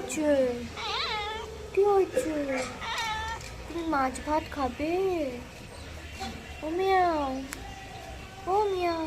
হয়েছে কি হয়েছে তুমি মাছ ভাত খাবে ও মিয়াও ও মিয়াও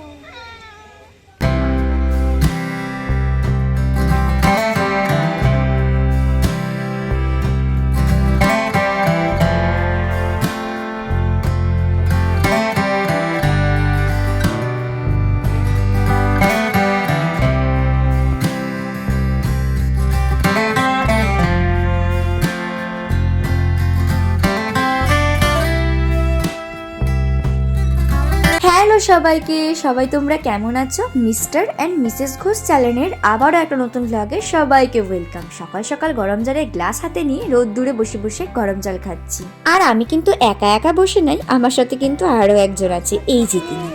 হ্যালো সবাইকে, সবাই তোমরা কেমন আছো? মিস্টার অ্যান্ড মিসেস ঘোষ চ্যানেলের আবারও একটা নতুন ব্লগে সবাইকে ওয়েলকাম। সকাল সকাল গরম জলের গ্লাস হাতে নিয়ে রোদ দূরে বসে বসে গরম জল খাচ্ছি। আর আমি কিন্তু একা একা বসে নাই, আমার সাথে কিন্তু আরও একজন আছে, এই যে তিনি।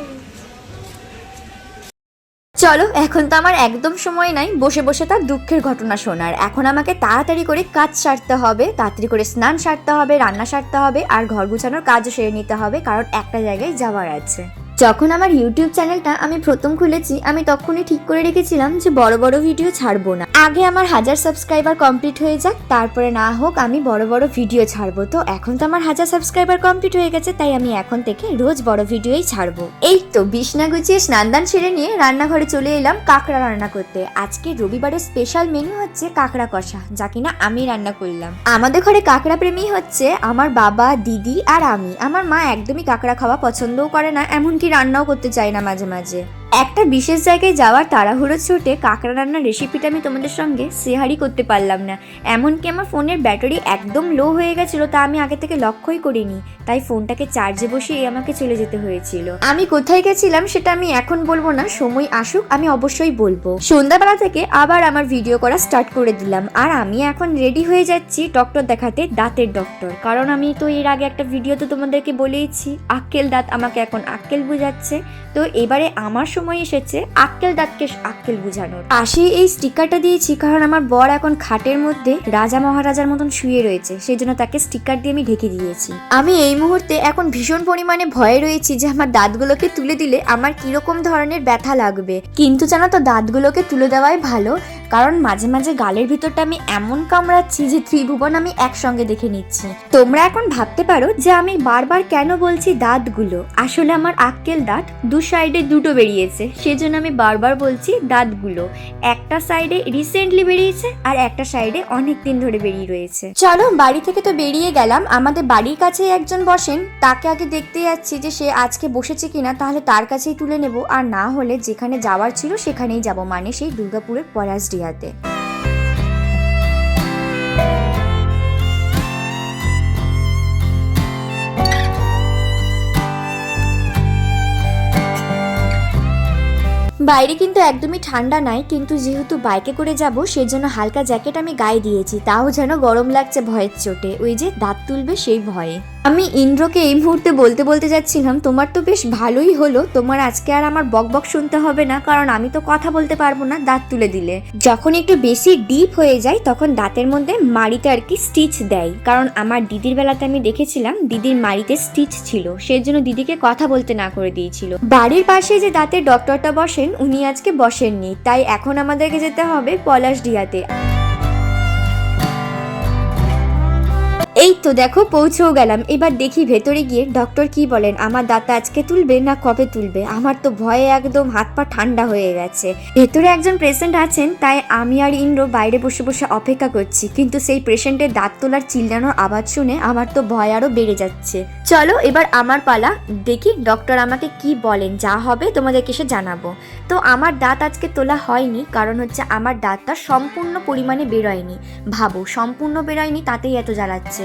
চলো, এখন তো আমার একদম সময় নাই, বসে বসে তার দুঃখের ঘটনা শোনার। এখন আমাকে তাড়াতাড়ি করে কাজ সারতে হবে, তাড়াতাড়ি করে স্নান সারতে হবে, রান্না সারতে হবে, আর ঘর গুছানোর কাজও সেরে নিতে হবে, কারণ একটা জায়গায় যাওয়ার আছে। যখন আমার ইউটিউব চ্যানেলটা আমি প্রথম খুলেছি, আমি তখনই ঠিক করে রেখেছিলাম যে বড় বড় ভিডিও ছাড়বো না। আগে আমার হাজার সাবস্ক্রাইবার কমপ্লিট হয়ে যাক, তারপরে না হোক আমি বড় বড় ভিডিও ছাড়বো। তো এখন তো আমার হাজার সাবস্ক্রাইবার কমপ্লিট হয়ে গেছে, তাই আমি এখন থেকে রোজ বড় ভিডিওই ছাড়বো। এই তো বিছনা গুছিয়ে স্নান দান সেরে নিয়ে রান্নাঘরে চলে এলাম কাঁকড়া রান্না করতে। আজকে রবিবারের স্পেশাল মেনু হচ্ছে কাঁকড়া কষা, যা কিনা আমি রান্না করলাম। আমাদের ঘরে কাঁকড়া প্রেমী হচ্ছে আমার বাবা, দিদি আর আমি। আমার মা একদমই কাঁকড়া খাওয়া পছন্দও করে না, এমনকি রান্নাও করতে চায় না মাঝে মাঝে। একটা বিশেষ জায়গায় যাওয়ার তাড়াহুড়ো ছুটে কাঁকড়া রান্নার রেসিপিটা আমি তোমাদের সঙ্গে শেয়ারই করতে পারলাম না। এমনকি আমার ফোনের ব্যাটারি একদম লো হয়ে গেছিল, তা আমি আগে থেকে লক্ষ্যই করিনি। তাই ফোনটাকে চার্জে বসিয়ে আমাকে চলে যেতে হয়েছিল। আমি কোথায় গেছিলাম সেটা আমি এখন বলব না, সময় আসুক, আমি অবশ্যই বলব। সন্ধ্যাবেলা থেকে আবার আমার ভিডিও করা স্টার্ট করে দিলাম, আর আমি এখন রেডি হয়ে যাচ্ছি ডক্টর দেখাতে, দাঁতের ডক্টর কারণ আমি তো এর আগে একটা ভিডিও তো তোমাদেরকে বলেইছি, আক্কেল দাঁত আমাকে এখন আক্কেল বুঝাচ্ছে। তো এবারে আমার সময় এসেছে আক্কেল দাঁতকে আক্কেল বুঝানোর। পাশে এই স্টিকারটা দিয়েছি, কারণ আমার বর এখন খাটের মধ্যে রাজা মহারাজার মতন শুয়ে রয়েছে সেই জন্য তাকে স্টিকার দিয়ে আমি ঢেকে দিয়েছি। আমি এই মুহূর্তে এখন ভীষণ পরিমাণে ভয়ে রয়েছি যে আমার দাঁতগুলোকে তুলে দিলে আমার কীরকম ধরনের ব্যথা লাগবে। কিন্তু জানো তো, দাঁতগুলোকে তুলে দেওয়াই ভালো কারণ মাঝে মাঝে গালের ভিতরটা আমি এমন কামড়াচ্ছি যে ত্রিভুবন আমি একসঙ্গে দেখে নিচ্ছি। তোমরা এখন ভাবতে পারো যে আমি বারবার কেন বলছি দাঁতগুলো। আসলে আমার আক্কেল দাঁত দু সাইডে দুটো বেরিয়েছে, সেজন্য আমি বারবার বলছি দাঁতগুলো। একটা সাইডে রিসেন্টলি বেরিয়েছে আর একটা সাইডে অনেক দিন ধরে বেরিয়ে রয়েছে। চলো, বাড়ি থেকে তো বেরিয়ে গেলাম। আমাদের বাড়ির কাছে একজন বসেন। তাকে আগে দেখতে যাচ্ছি যে সে আজকে বসেছে কিনা, তাহলে তার কাছেই তুলে নেব। আর না হলে যেখানে যাওয়ার ছিল সেখানেই যাব। মানে সেই দুর্গাপুরের পলাশডিহাতে বাইরে কিন্তু একদমই ঠান্ডা নাই, কিন্তু যেহেতু বাইকে করে যাব, সেজন্য হালকা জ্যাকেট আমি গায়ে দিয়েছি। তাও যেন গরম লাগছে ভয়ের চোটে। ওই যে দাঁত তুলবে সেই ভয়ে। আমি ইন্দ্রকে এই মুহূর্তে বলতে বলতে যাচ্ছিলাম, তোমার তো বেশ ভালোই হলো। তোমার আজকে আর আমার বক বক শুনতে হবে না, কারণ আমি তো কথা বলতে পারব না দাঁত তুলে দিলে। যখন একটু বেশি ডিপ হয়ে যায় তখন দাঁতের মধ্যে মাড়িতে আর কি স্টিচ দেয়। কারণ আমার দিদির বেলাতে আমি দেখেছিলাম, দিদির মাড়িতে স্টিচ ছিল। সেই জন্য দিদিকে কথা বলতে না করে দিয়েছিল। বাড়ির পাশে যে দাঁতের ডক্টরটা বসেন, উনি আজকে বসেননি। তাই এখন আমাদেরকে যেতে হবে পলাশডিহাতে এই তো দেখো, পৌঁছেও গেলাম। এবার দেখি ভেতরে গিয়ে ডক্টর কি বলেন, আমার দাঁত আজকে তুলবে না কবে তুলবে? আমার তো ভয়ে একদম হাত পা ঠান্ডা হয়ে গেছে। ভেতরে একজন পেশেন্ট আছেন, তাই আমি আর ইন্দ্র বাইরে বসে বসে অপেক্ষা করছি। কিন্তু সেই পেশেন্টের দাঁত তোলার চিল্লানোর আওয়াজ শুনে আমার তো ভয় আরও বেড়ে যাচ্ছে। চলো এবার আমার পালা, দেখি ডক্টর আমাকে কি বলেন, যা হবে তোমাদেরকে সে জানাব। তো আমার দাঁত আজকে তোলা হয়নি, কারণ হচ্ছে আমার দাঁতটা সম্পূর্ণ পরিমাণে বেরোয়নি। ভাবো, সম্পূর্ণ বেরোয়নি, তাতেই এত জ্বালাচ্ছে।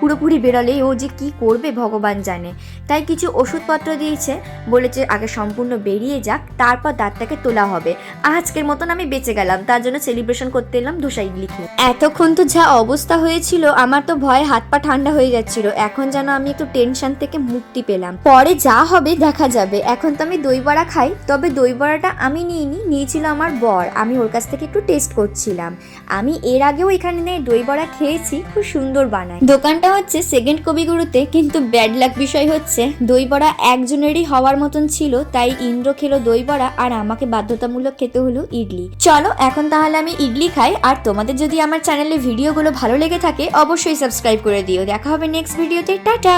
পুরোপুরি বেরোলে ও যে কি করবে ভগবান জানে। তাই কিছু ওষুধপত্র দিয়েছে, বলেছে আগে সম্পূর্ণ বেরিয়ে যাক, তারপর দাঁতটাকে তোলা হবে। আজকের মতন আমি বেঁচে গেলাম, তার জন্য সেলিব্রেশন করতে এলাম ধোসা ইডলি খেয়ে এতক্ষণ তো যা অবস্থা হয়েছিল, আমার তো ভয়ে হাত পা ঠান্ডা হয়ে যাচ্ছিল। এখন যেন আমি একটু টেনশন থেকে মুক্তি পেলাম। পরে যা হবে দেখা যাবে। এখন তো আমি দই বড়া খাই, তবে দই বড়াটা আমি নিইনি, নিয়েছিল আমার বর। আমি ওর কাছ থেকে একটু টেস্ট করছিলাম। আমি এর আগেও এখানে দই বড়া খেয়েছি, খুব সুন্দর বানায়। দোকানটা হচ্ছে সেকেন্ড কবিগুরুতে, কিন্তু ব্যাড লাক বিষয় হচ্ছে দই বড়া একজনেরই হওয়ার মতন ছিল, তাই ইন্দ্র খেলো দই বড়া আর আমাকে বাধ্যতামূলক খেতে হলো ইডলি। চলো, এখন তাহলে আমি ইডলি খাই, আর তোমাদের যদি আমার চ্যানেলে ভিডিওগুলো ভালো লেগে থাকে, অবশ্যই সাবস্ক্রাইব করে দিও। দেখা হবে নেক্সট ভিডিওতে টাটা!